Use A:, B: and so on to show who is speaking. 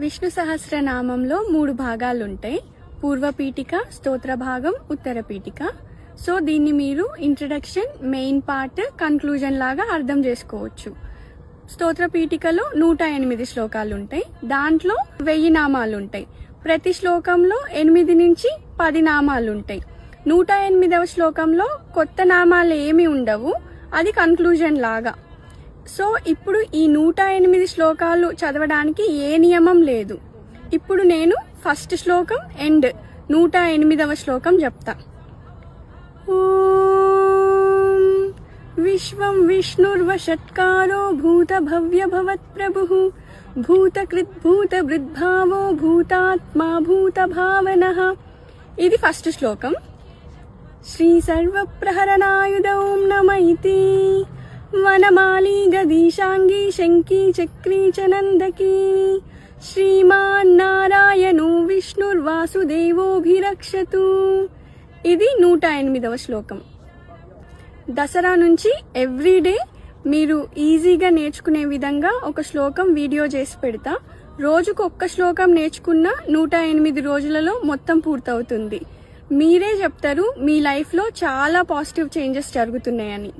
A: విష్ణు సహస్రనామంలో మూడు భాగాలు ఉంటాయి పూర్వపీఠిక స్తోత్ర భాగం ఉత్తర పీఠిక సో దీన్ని మీరు ఇంట్రడక్షన్ మెయిన్ పార్ట్ కన్క్లూజన్ లాగా అర్థం చేసుకోవచ్చు. స్తోత్ర పీఠికలో నూట ఎనిమిది శ్లోకాలు ఉంటాయి దాంట్లో వెయ్యి నామాలు ఉంటాయి ప్రతి శ్లోకంలో ఎనిమిది నుంచి పది నామాలు ఉంటాయి నూట ఎనిమిదవ శ్లోకంలో కొత్త నామాలు ఏమి ఉండవు. అది కన్క్లూజన్ లాగా. సో ఇప్పుడు ఈ నూట ఎనిమిది శ్లోకాలు చదవడానికి ఏ నియమం లేదు. ఇప్పుడు నేను ఫస్ట్ శ్లోకం ఎండ్ నూట ఎనిమిదవ శ్లోకం చెప్తా. విశ్వం విష్ణుర్వషట్కారో భూత భవ్య భవత్ ప్రభు భూతకృత్ భూత వృద్భావో భూతాత్మా భూత భావన ఇది ఫస్ట్ శ్లోకం. శ్రీ సర్వప్రహరణాయుధం ఓం నమ ఇతి. వనమాలి గదీశాంగి శంకి చక్రీ చ నందకి శ్రీమాన్నారాయణో విష్ణుర్వాసుదేవోభిరక్షతు ఇది నూట ఎనిమిదవ శ్లోకం. దసరా నుంచి ఎవ్రీడే మీరు ఈజీగా నేర్చుకునే విధంగా ఒక శ్లోకం వీడియో చేసి పెడతా. రోజుకు ఒక్క శ్లోకం నేర్చుకున్న నూట ఎనిమిది రోజులలో మొత్తం పూర్తవుతుంది. మీరే చెప్తారు మీ లైఫ్లో చాలా పాజిటివ్ చేంజెస్ జరుగుతున్నాయని.